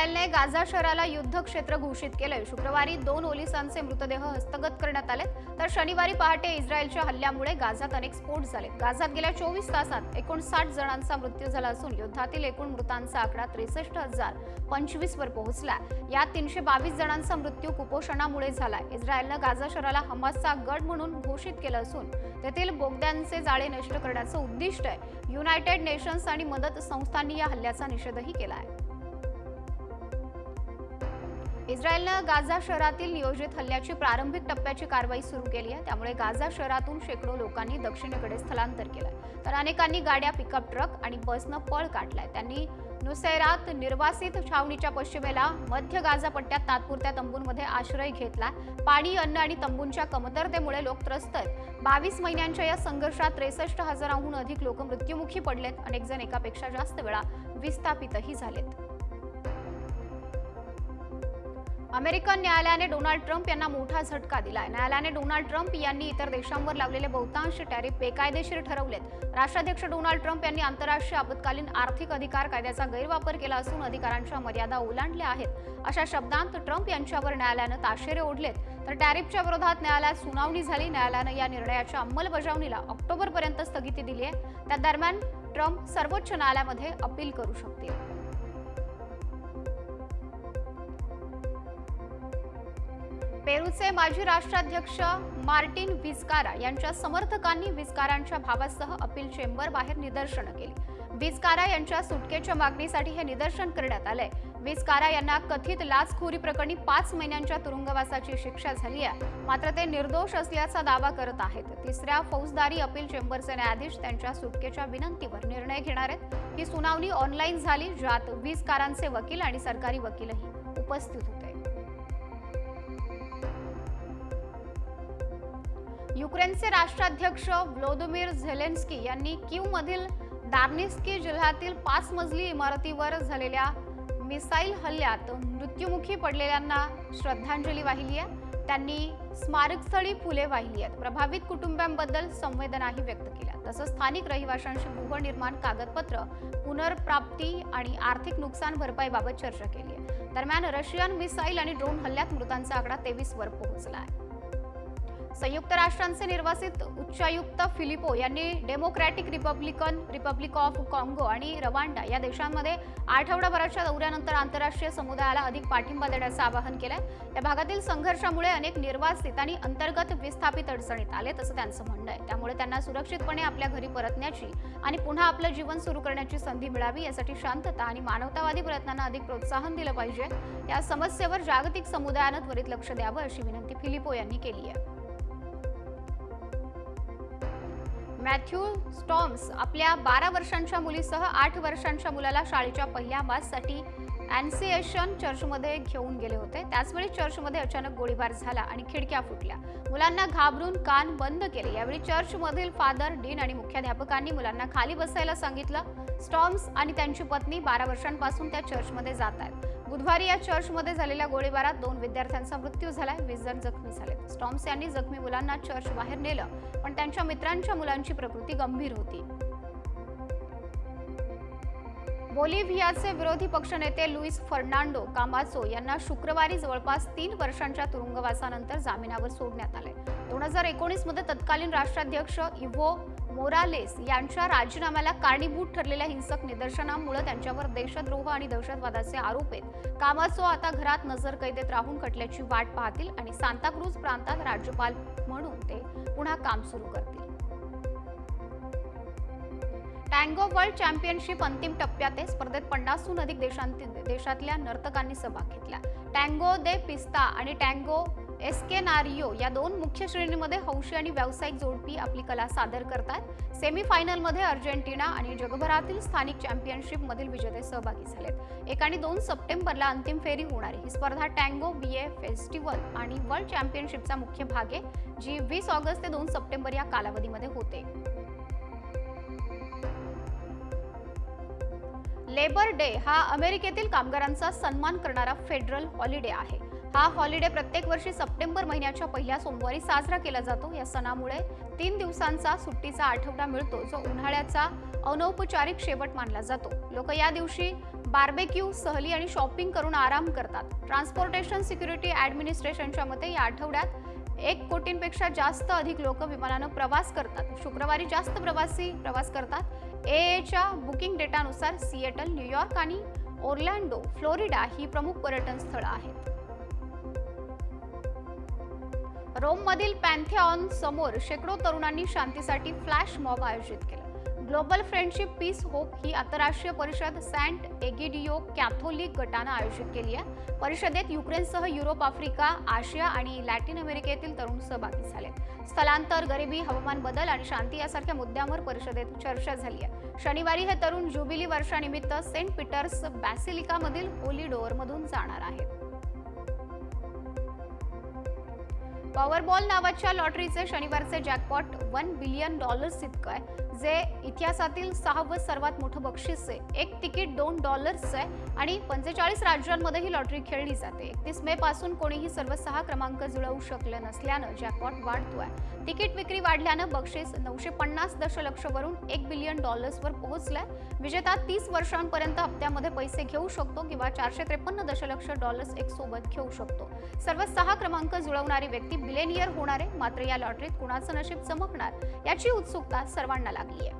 इस्रायलने Gaza शहराला युद्ध क्षेत्र घोषित केलंय. शुक्रवारी दोन ओलिसांचे मृतदेह हस्तगत करण्यात आले तर शनिवारी पहाटे इस्रायलच्या हल्ल्यामुळे गाझात अनेक स्फोट झाले गाझात गेल्या चोवीस तासात एकोणसाठ जणांचा मृत्यू झाला असून युद्धातील एकूण मृतांचा आकडा त्रेसष्ट हजार पंचवीस वर पोहोचला यात तीनशे बावीस जणांचा मृत्यू कुपोषणामुळे झाला इस्रायलनं गाझा शहराला हमासचा गड म्हणून घोषित केलं असून तेथील बोगद्यांचे जाळे नष्ट करण्याचं उद्दिष्ट आहे. युनायटेड नेशन्स आणि मदत संस्थांनी या हल्ल्याचा निषेधही केला आहे इस्रायलनं गाझा शहरातील नियोजित हल्ल्याची प्रारंभिक टप्प्याची कारवाई सुरू केली आहे. त्यामुळे गाझा शहरातून शेकडो लोकांनी दक्षिणेकडे स्थलांतर केलं तर अनेकांनी गाड्या पिकअप ट्रक आणि बसनं पळ काढलाय. त्यांनी नुसैरात निर्वासित छावणीच्या पश्चिमेला मध्य गाझा पट्ट्यात तात्पुरत्या तंबूंमध्ये आश्रय घेतला पाणी अन्न आणि तंबूंच्या कमतरतेमुळे लोक त्रस्त आहेत. बावीस महिन्यांच्या या संघर्षात त्रेसष्ट हजाराहून अधिक लोक मृत्युमुखी पडलेत. अनेक जण एकापेक्षा जास्त वेळा विस्थापितही झालेत. अमेरिकन न्यायालयाने डोनाल्ड ट्रम्प यांना मोठा झटका दिलाय. न्यायालयाने डोनाल्ड ट्रम्प यांनी इतर देशांवर लावलेले बहुतांश टॅरिफ बेकायदेशीर ठरवलेत. राष्ट्राध्यक्ष डोनाल्ड ट्रम्प यांनी आंतरराष्ट्रीय आपत्कालीन आर्थिक अधिकार कायद्याचा गैरवापर केला असून अधिकारांच्या मर्यादा ओलांडल्या आहेत. अशा शब्दांत ट्रम्प यांच्यावर न्यायालयानं ताशेरे ओढलेत. तर टॅरिफच्या विरोधात न्यायालयात सुनावणी झाली. न्यायालयानं या निर्णयाच्या अंमलबजावणीला ऑक्टोबरपर्यंत स्थगिती दिली आहे त्या दरम्यान ट्रम्प सर्वोच्च न्यायालयामध्ये अपील करू शकतील. पेरूचे माजी राष्ट्राध्यक्ष मार्टिन विजकारा यांच्या समर्थकांनी विजकारांच्या भावासह अपील चेंबर बाहेर निदर्शनं केली. विजकारा यांच्या सुटकेच्या मागणीसाठी हे निदर्शन करण्यात आलंय. विजकारा यांना कथित लाचखोरी प्रकरणी पाच महिन्यांच्या तुरुंगवासाची शिक्षा झाली आहे. मात्र ते निर्दोष असल्याचा दावा करत आहेत. तिसऱ्या फौजदारी अपील चेंबरचे न्यायाधीश त्यांच्या सुटकेच्या विनंतीवर निर्णय घेणार आहेत. ही सुनावणी ऑनलाईन झाली ज्यात विजकारांचे वकील आणि सरकारी वकीलही उपस्थित होते. युक्रेनचे राष्ट्राध्यक्ष व्लोदिमीर झेलेन्स्की यांनी कीव दार्निस्की जिल्ह्यातील पाच मजली इमारतीवर झालेल्या मिसाईल हल्ल्यात मृत्युमुखी पडलेल्यांना श्रद्धांजली वाहिली आहे. त्यांनी स्मारकस्थळी फुले वाहिली आहेत. प्रभावित कुटुंबांबद्दल संवेदनाही व्यक्त केल्या. तसंच स्थानिक रहिवाशांशी गृहनिर्माण कागदपत्र पुनर्प्राप्ती आणि आर्थिक नुकसान भरपाईबाबत चर्चा केली आहे. दरम्यान रशियन मिसाईल आणि ड्रोन हल्ल्यात मृतांचा आकडा तेवीसवर पोहोचला आहे. संयुक्त राष्ट्रांचे निर्वासित उच्चायुक्त फिलिपो यांनी डेमोक्रॅटिक रिपब्लिकन रिपब्लिक ऑफ काँगो आणि रवांडा या देशांमध्ये आठवडाभराच्या दौऱ्यानंतर आंतरराष्ट्रीय समुदायाला अधिक पाठिंबा देण्याचं आवाहन केलंय. या भागातील संघर्षामुळे अनेक निर्वासित आणि अंतर्गत विस्थापित अडचणीत आले तसं त्यांचं म्हणणं आहे. त्यामुळे त्यांना सुरक्षितपणे आपल्या घरी परतण्याची आणि पुन्हा आपलं जीवन सुरू करण्याची संधी मिळावी यासाठी शांतता आणि मानवतावादी प्रयत्नांना अधिक प्रोत्साहन दिलं पाहिजे. या समस्येवर जागतिक समुदायानं त्वरित लक्ष द्यावं अशी विनंती फिलिपो यांनी केली आहे. मॅथ्यू स्टॉम्स आपल्या बारा वर्षांच्या मुलीसह आठ वर्षांच्या मुलाला शाळेच्या पहिल्या माससाठी अॅन्सिएशन चर्चमध्ये घेऊन गेले होते. त्याचवेळी चर्चमध्ये अचानक गोळीबार झाला आणि खिडक्या फुटल्या. मुलांना घाबरून कान बंद केले. यावेळी चर्चमधील फादर डीन आणि मुख्याध्यापकांनी मुलांना खाली बसायला सांगितलं. स्टॉम्स आणि त्यांची पत्नी बारा वर्षांपासून त्या चर्चमध्ये जात आहेत. बुधवारी या चर्चमध्ये झालेल्या गोळीबारात दोन विद्यार्थ्यांचा मृत्यू झालाय. वीस जण जखमी झाले स्टॉम्स यांनी जखमी मुलांना चर्च बाहेर नेलं पण त्यांच्या मित्रांच्या मुलांची प्रकृती गंभीर होती. बोलिव्हियाचे विरोधी पक्षनेते लुईस फर्नांडो कामाचो यांना शुक्रवारी जवळपास तीन वर्षांच्या तुरुंगवासानंतर जामिनावर सोडण्यात आले दोन हजार एकोणीसमध्ये तत्कालीन राष्ट्राध्यक्ष इव्हो मोरालेस यांच्या राजीनाम्याला कारणीभूत ठरलेल्या हिंसक निदर्शनांमुळे त्यांच्यावर देशद्रोह आणि दहशतवादाचे आरोप आहेत. कामाचो आता घरात नजर कैदेत राहून खटल्याची वाट पाहतील आणि सांताक्रूज प्रांतात राज्यपाल म्हणून ते पुन्हा काम सुरू करतील. टँगो वर्ल्ड चॅम्पियनशिप अंतिम टप्प्यात आहे. स्पर्धेत पन्नासहून अधिक देशांतील देशातल्या नर्तकांनी सहभाग घेतला. टँगो दे पिस्ता आणि टँगो एस्केनारियो या दोन मुख्य श्रेणीमध्ये हौशी आणि व्यावसायिक जोडपी आपली कला सादर करतात. सेमीफायनलमध्ये अर्जेंटिना आणि जगभरातील स्थानिक चॅम्पियनशिपमधील विजेते सहभागी झालेत. एक आणि दोन सप्टेंबरला अंतिम फेरी होणार आहे. ही स्पर्धा टँगो बी ए फेस्टिवल आणि वर्ल्ड चॅम्पियनशिपचा मुख्य भाग आहे जी वीस ऑगस्ट ते दोन सप्टेंबर या कालावधीमध्ये होते. लेबर डे हा अमेरिकेतील कामगारांचा सन्मान करणारा फेडरल हॉलिडे आहे. हा हॉलिडे प्रत्येक वर्षी सप्टेंबर महिन्याच्या पहिल्या सोमवारी साजरा केला जातो. या सणामुळे तीन दिवसांचा सुट्टीचा आठवडा मिळतो जो उन्हाळ्याचा अनौपचारिक शेवट मानला जातो. लोक या दिवशी बार्बेक्यू सहली आणि शॉपिंग करून आराम करतात. ट्रान्सपोर्टेशन सिक्युरिटी ऍडमिनिस्ट्रेशनच्या मते या आठवड्यात एक कोटींपेक्षा जास्त अधिक लोक विमानानं प्रवास करतात. शुक्रवारी जास्त प्रवासी प्रवास करतात. एच्या बुकिंग डेटानुसार सिएटल न्यूयॉर्क आणि ओर्लँडो फ्लोरिडा ही प्रमुख पर्यटन स्थळं आहेत. रोममधील पॅन्थिऑन समोर शेकडो तरुणांनी शांतीसाठी फ्लॅश मॉब आयोजित केला. ग्लोबल फ्रेंडशिप पीस होप ही आंतरराष्ट्रीय परिषद सँट एगिडिओ कॅथोलिक गटानं आयोजित केली आहे. परिषदेत युक्रेनसह युरोप आफ्रिका आशिया आणि लॅटिन अमेरिकेतील तरुण सहभागी झाले. स्थलांतर गरिबी हवामान बदल आणि शांती यासारख्या मुद्द्यांवर परिषदेत चर्चा झाली आहे. शनिवारी हे तरुण ज्युबिली वर्षानिमित्त सेंट पीटर्स बॅसिलिकामधील होली डोअरमधून जाणार आहेत. पॉवरबॉल नावाच्या लॉटरीचे शनिवारचे जॅकपॉट वन बिलियन डॉलर्स इतकं आहे. जे इतिहासातील सहावं सर्वात मोठं बक्षीस आहे. एक तिकीट दोन डॉलर्स आहे आणि पंचेचाळीस राज्यांमध्ये ही लॉटरी खेळली जाते. एकतीस मे पासून कोणीही सर्व सहा क्रमांक जुळवू शकलं नसल्यानं जॅकपॉट वाढतोय. तिकीट विक्री वाढल्यानं बक्षीस नऊशे पन्नास दशलक्षवरून एक बिलियन डॉलर्सवर पोहोचलंय. विजेता तीस वर्षांपर्यंत हप्त्यामध्ये पैसे घेऊ शकतो किंवा चारशे त्रेपन्न दशलक्ष डॉलर्स एक सोबत घेऊ शकतो. सर्व सहा क्रमांक जुळवणारी व्यक्ती बिलेनियर होणार आहे. मात्र या लॉटरीत कुणाचं नशीब चमकणार? याची उत्सुकता सर्वांना लागली आहे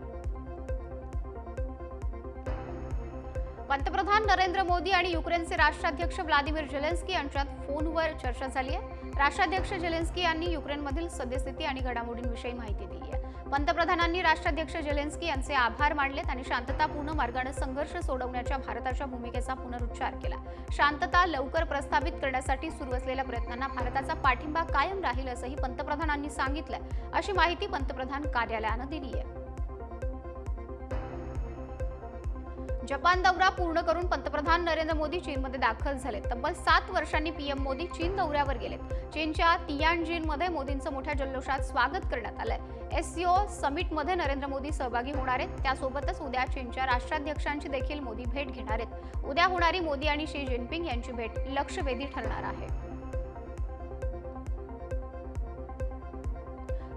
पंतप्रधान नरेंद्र मोदी आणि युक्रेनचे राष्ट्राध्यक्ष व्लादिमीर जेलेन्स्की यांच्यात फोनवर चर्चा झाली आहे राष्ट्राध्यक्ष जेलेन्स्की यांनी युक्रेनमधील सद्यस्थिती आणि घडामोडींविषयी माहिती दिली आहे पंतप्रधानांनी राष्ट्राध्यक्ष जेलेन्स्की यांचे आभार मानलेत आणि शांततापूर्ण मार्गाने संघर्ष सोडवण्याच्या भारताच्या भूमिकेचा पुनरुच्चार केला. शांतता लवकर प्रस्थापित करण्यासाठी सुरू असलेल्या प्रयत्नांना भारताचा पाठिंबा कायम राहील असंही पंतप्रधानांनी सांगितलंय. अशी माहिती पंतप्रधान कार्यालयानं दिली आहे जपान दौरा पूर्ण करून पंतप्रधान नरेंद्र मोदी चीनमध्ये दाखल झाले तब्बल सात वर्षांनी पीएम मोदी चीन दौऱ्यावर गेलेत. चीनच्या तियानजीनमध्ये मोदींचं मोठ्या जल्लोषात स्वागत करण्यात आलंय. एससीओ समिटमध्ये नरेंद्र मोदी सहभागी होणार आहेत. त्यासोबतच उद्या चीनच्या राष्ट्राध्यक्षांची देखील मोदी भेट घेणार आहेत. उद्या होणारी मोदी आणि शी जिनपिंग यांची भेट लक्षवेधी ठरणार आहे.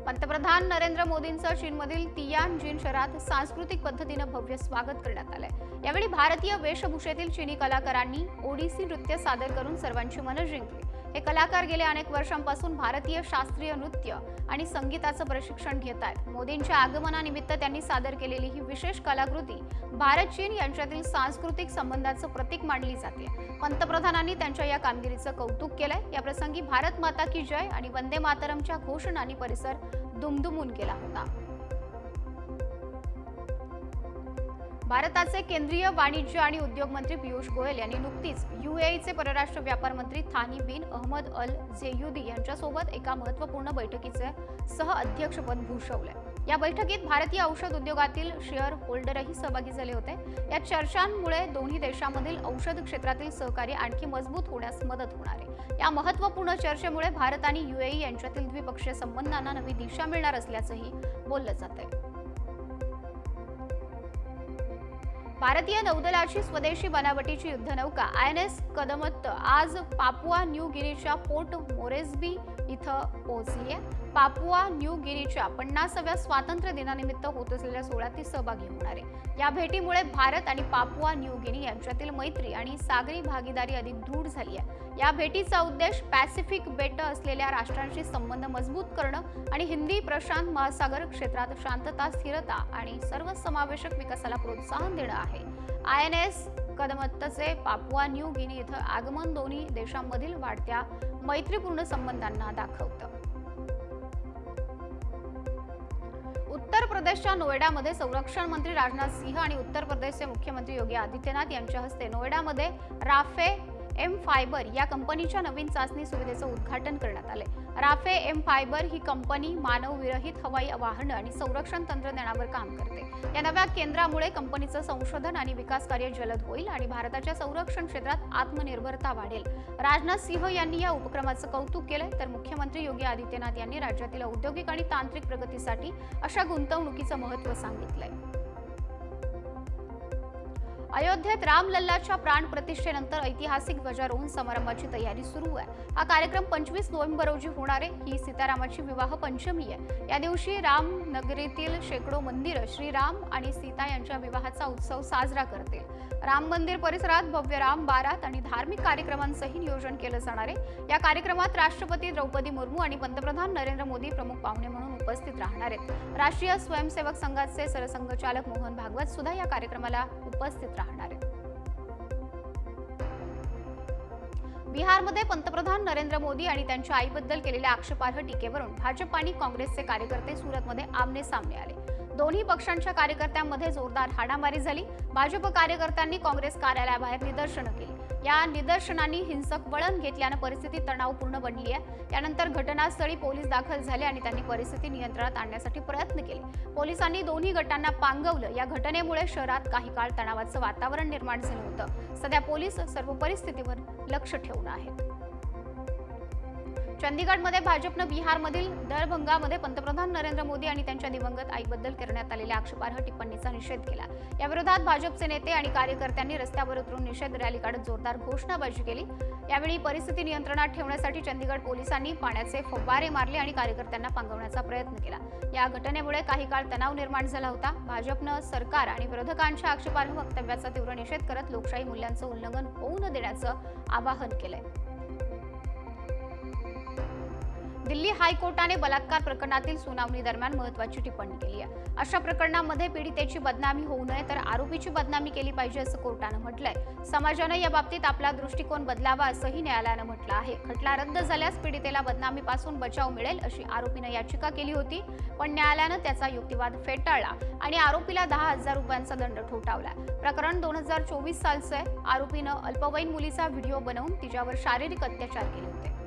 पंतप्रधान नरेंद्र मोदींचं चीनमधील तियानजिन शहरात सांस्कृतिक पद्धतीनं भव्य स्वागत करण्यात आलंय. यावेळी भारतीय वेशभूषेतील चिनी कलाकारांनी ओडिसी नृत्य सादर करून सर्वांची मनं जिंकली. हे कलाकार गेल्या अनेक वर्षांपासून भारतीय शास्त्रीय नृत्य आणि संगीताचं प्रशिक्षण घेत आहेत मोदींच्या आगमनानिमित्त त्यांनी सादर केलेली ही विशेष कलाकृती भारत चीन यांच्यातील सांस्कृतिक संबंधाचं प्रतीक मानली जाते. पंतप्रधानांनी त्यांच्या या कामगिरीचं कौतुक केलंय. या प्रसंगी भारत माता की जय आणि वंदे मातरमच्या घोषणांनी परिसर दुमदुमून गेला होता. भारताचे केंद्रीय वाणिज्य आणि उद्योग मंत्री पियुष गोयल यांनी नुकतीच युएईचे परराष्ट्र व्यापार मंत्री थानी बिन अहमद अल झेयुदी यांच्यासोबत एका महत्त्वपूर्ण बैठकीचे सह अध्यक्षपद भूषवलंय या बैठकीत भारतीय औषध उद्योगातील शेअर होल्डरही सहभागी झाले होते. या चर्चांमुळे दोन्ही देशांमधील औषध क्षेत्रातील सहकार्य आणखी मजबूत होण्यास मदत होणार आहे. या महत्त्वपूर्ण चर्चेमुळे भारत आणि युएई यांच्यातील द्विपक्षीय संबंधांना नवी दिशा मिळणार असल्याचंही बोललं जात आहे भारतीय नौदलाची स्वदेशी बनावटीची युद्धनौका आय एन एस कदमत्त आज पापुआ न्यू गिनीच्या पोर्ट मोरेस्बी इथं पोहोचली आहे. पापुआ न्यू गिनीच्या पन्नासाव्या स्वातंत्र्य दिनानिमित्त होत असलेल्या सोहळ्यात ती सहभागी होणार आहे. या भेटीमुळे भारत आणि पापुआ न्यू गिनी यांच्यातील मैत्री आणि सागरी भागीदारी अधिक दृढ झाली आहे. या भेटीचा उद्देश पॅसिफिक बेट असलेल्या राष्ट्रांशी संबंध मजबूत करणं आणि हिंदी प्रशांत महासागर क्षेत्रात शांतता स्थिरता आणि सर्वसमावेशक विकासाला प्रोत्साहन देणं आहे. आय एन एस कदमत्तचे पापुआ न्यू गिनी इथं आगमन दोन्ही देशांमधील वाढत्या मैत्रीपूर्ण संबंधांना दाखवतं. उत्तर प्रदेशच्या नोएडामध्ये संरक्षण मंत्री राजनाथ सिंह आणि उत्तर प्रदेशचे मुख्यमंत्री योगी आदित्यनाथ यांच्या हस्ते नोएडामध्ये राफे एम फायबर या कंपनीच्या नवीन चाचणी सुविधेचं उद्घाटन करण्यात आले राफे एम फायबर ही कंपनी मानवविरहित हवाई वाहनं आणि संरक्षण तंत्रज्ञानावर काम करते. या नव्या केंद्रामुळे कंपनीचं संशोधन आणि विकास कार्य जलद होईल आणि भारताच्या संरक्षण क्षेत्रात आत्मनिर्भरता वाढेल. राजनाथ सिंह यांनी या उपक्रमाचं कौतुक केलंय तर मुख्यमंत्री योगी आदित्यनाथ यांनी राज्यातील औद्योगिक आणि तांत्रिक प्रगतीसाठी अशा गुंतवणुकीचं महत्त्व सांगितलंय. अयोध्येत रामलल्लाच्या प्राण प्रतिष्ठेनंतर ऐतिहासिक ध्वजारोहण समारंभाची तयारी सुरू आहे. हा कार्यक्रम पंचवीस नोव्हेंबर रोजी होणार आहे. ही सीतारामाची विवाह पंचमी आहे. या दिवशी रामनगरीतील शेकडो मंदिर श्रीराम आणि सीता यांच्या विवाहाचा उत्सव साजरा करतील. राम मंदिर परिसरात भव्य राम बारात आणि धार्मिक कार्यक्रमांचंही नियोजन केलं जाणार आहे. या कार्यक्रमात राष्ट्रपती द्रौपदी मुर्मू आणि पंतप्रधान नरेंद्र मोदी प्रमुख पाहुणे म्हणून उपस्थित राहणार आहेत. राष्ट्रीय स्वयंसेवक संघाचे सरसंघचालक मोहन भागवत सुद्धा या कार्यक्रमाला उपस्थित राहणार आहेत बिहारमध्ये पंतप्रधान नरेंद्र मोदी आणि त्यांच्या आईबद्दल केलेल्या आक्षेपार्ह टीकेवरून भाजप आणि काँग्रेसचे कार्यकर्ते सुरतमध्ये आमने सामने आले. दोन्ही पक्षांच्या कार्यकर्त्यांमध्ये जोरदार हाडामारी झाली. भाजप कार्यकर्त्यांनी काँग्रेस कार्यालयाबाहेर निदर्शनं केली. या निदर्शनांनी हिंसक वळण घेतल्यानं परिस्थिती तणावपूर्ण बनली आहे. त्यानंतर घटनास्थळी पोलीस दाखल झाले आणि त्यांनी परिस्थिती नियंत्रणात आणण्यासाठी प्रयत्न केले. पोलिसांनी दोन्ही गटांना पांगवलं. या घटनेमुळे शहरात काही काळ तणावाचं वातावरण निर्माण झालं होतं. सध्या पोलीस सर्व परिस्थितीवर लक्ष ठेवून आहेत. चंदीगडमध्ये भाजपनं बिहारमधील दरभंगामध्ये पंतप्रधान नरेंद्र मोदी आणि त्यांच्या दिवंगत आईबद्दल करण्यात आलेल्या आक्षेपार्ह टिप्पणीचा निषेध केला. या विरोधात भाजपचे नेते आणि कार्यकर्त्यांनी रस्त्यावर उतरून निषेध रॅली काढत जोरदार घोषणाबाजी केली. यावेळी परिस्थिती नियंत्रणात ठेवण्यासाठी चंदीगड पोलिसांनी पाण्याचे फवारे मारले आणि कार्यकर्त्यांना पांगवण्याचा प्रयत्न केला. या घटनेमुळे काही काळ तणाव निर्माण झाला होता. भाजपनं सरकार आणि विरोधकांच्या आक्षेपार्ह वक्तव्याचा तीव्र निषेध करत लोकशाही मूल्यांचं उल्लंघन होऊ न देण्याचं आवाहन केलंय. दिल्ली हायकोर्टाने बलात्कार प्रकरणातील सुनावणी दरम्यान महत्वाची टिप्पणी केली आहे. अशा प्रकरणामध्ये पीडितेची बदनामी होऊ नये तर आरोपीची बदनामी केली पाहिजे असं कोर्टानं म्हटलंय. समाजानं या बाबतीत आपला दृष्टिकोन बदलावा असंही न्यायालयानं म्हटलं आहे. खटला रद्द झाल्यास पीडितेला बदनामीपासून बचाव मिळेल अशी आरोपीनं याचिका केली होती पण न्यायालयानं त्याचा युक्तिवाद फेटाळला आणि आरोपीला दहा हजार रुपयांचा दंड ठोठावला. प्रकरण दोन हजार चोवीस सालचं आहे. आरोपीनं अल्पवयीन मुलीचा व्हिडिओ बनवून तिच्यावर शारीरिक अत्याचार केले होते.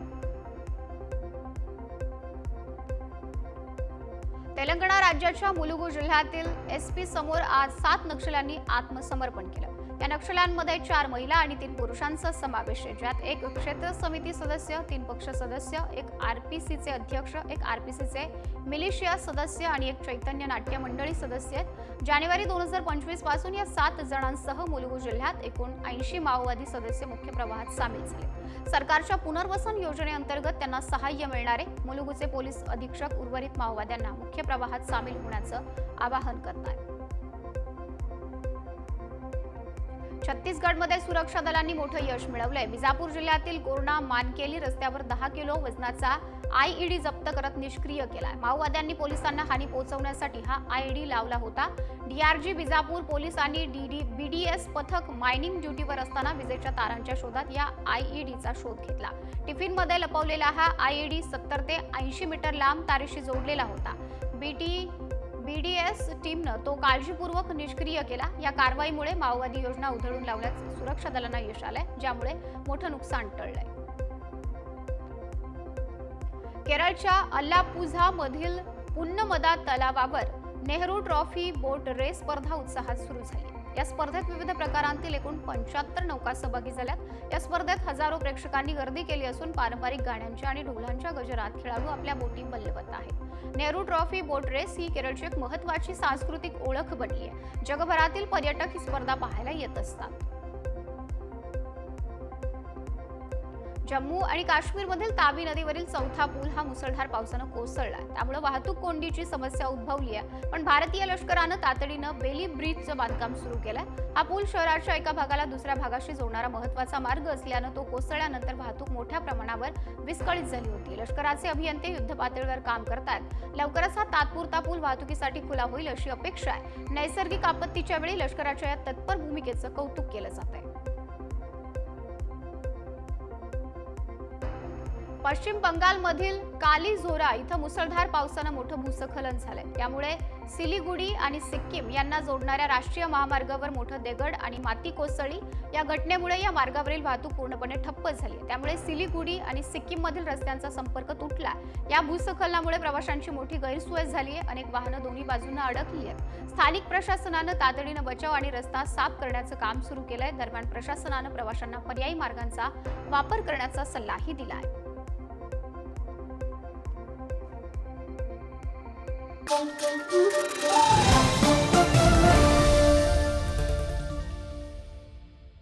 तेलंगणा राज्याच्या मुलुगू जिल्ह्यातील एस पी समोर आज सात नक्षल्यांनी आत्मसमर्पण केलं. या नक्षल्यांमध्ये चार महिला आणि तीन पुरुषांचा समावेश आहे. ज्यात एक क्षेत्र समिती सदस्य तीन पक्ष सदस्य एक आर पी सीचे अध्यक्ष एक आर पी सीचे मिलिशिया सदस्य आणि एक चैतन्य नाट्य मंडळी सदस्य आहेत जानेवारी दोन हजार पंचवीसपासून या सात जणांसह मुलुगू जिल्ह्यात एकूण ऐंशी माओवादी सदस्य मुख्य प्रवाहात सामील झाले. सरकारच्या पुनर्वसन योजनेअंतर्गत त्यांना सहाय्य मिळणारे मुलुगूचे पोलीस अधीक्षक उर्वरित माओवाद्यांना मुख्य प्रवाहात सामील होण्याचं आवाहन करतात. छत्तीसगडमध्ये सुरक्षा दलांनी मोठं यश मिळवलंय. विजापूर जिल्ह्यातील गोरणा मानकेली रस्त्यावर दहा किलो वजनाचा आयईडी जप्त करत निष्क्रिय केलाय. माओवाद्यांनी पोलिसांना हानी पोहोचवण्यासाठी हा आयईडी लावला होता. डीआरजी विजापूर पोलीस आणि डीडी बीडीएस पथक मायनिंग ड्युटीवर असताना विजेच्या तारांच्या शोधात या आयईडीचा शोध घेतला. टिफिनमध्ये लपवलेला हा आयईडी सत्तर ते ऐंशी मीटर लांब तारेशी जोडलेला होता. बीटी बीडीएस टीमनं तो काळजीपूर्वक निष्क्रिय केला. या कारवाईमुळे माओवादी योजना उधळून लावण्यात सुरक्षा दलांना यश आलंय ज्यामुळे मोठं नुकसान टळलंय. केरळच्या अल्लापुझा मधील पुन्नमदा तलावावर नेहरू ट्रॉफी बोट रेस स्पर्धा उत्साहात सुरू झाली. या स्पर्धेत विविध प्रकारांतील एकूण पंच्याहत्तर नौका सहभागी झाल्यात. या स्पर्धेत हजारो प्रेक्षकांनी गर्दी केली असून पारंपरिक गाण्यांच्या आणि ढोलांच्या गजरात खेळाडू आपल्या बोटी बल्लवत आहेत. नेहरू ट्रॉफी बोट रेस ही केरळची एक महत्वाची सांस्कृतिक ओळख बनली आहे. जगभरातील पर्यटक ही स्पर्धा पाहायला येत असतात. जम्मू आणि काश्मीरमधील ताबी नदीवरील चौथा पूल हा मुसळधार पावसानं कोसळला त्यामुळे वाहतूक कोंडीची समस्या उद्भवली आहे. पण भारतीय लष्करानं तातडीनं बेली ब्रिजचं बांधकाम सुरू केलंय. हा पूल शहराच्या एका भागाला दुसऱ्या भागाशी जोडणारा महत्त्वाचा मार्ग असल्यानं तो कोसळल्यानंतर वाहतूक मोठ्या प्रमाणावर विस्कळीत झाली होती. लष्कराचे अभियंते युद्ध पातळीवर काम करतात लवकरच हा तात्पुरता पूल वाहतुकीसाठी खुला होईल अशी अपेक्षा आहे. नैसर्गिक आपत्तीच्या वेळी लष्कराच्या या तत्पर भूमिकेचं कौतुक केलं जात आहे पश्चिम बंगालमधील कालीझोरा इथं मुसळधार पावसानं मोठं भूस्खलन झालंय. त्यामुळे सिलिगुडी आणि सिक्कीम यांना जोडणाऱ्या राष्ट्रीय महामार्गावर मोठं दगड आणि माती कोसळली. या घटनेमुळे या मार्गावरील वाहतूक पूर्णपणे ठप्प झाली. त्यामुळे सिलिगुडी आणि सिक्कीम मधील रस्त्यांचा संपर्क तुटला. या भूस्खलनामुळे प्रवाशांची मोठी गैरसोय झाली आहे. अनेक वाहनं दोन्ही बाजूंना अडकली आहेत. स्थानिक प्रशासनानं तातडीनं बचाव आणि रस्ता साफ करण्याचं काम सुरू केलंय. दरम्यान प्रशासनानं प्रवाशांना पर्यायी मार्गांचा वापर करण्याचा सल्लाही दिला आहे Bom, bom, bom.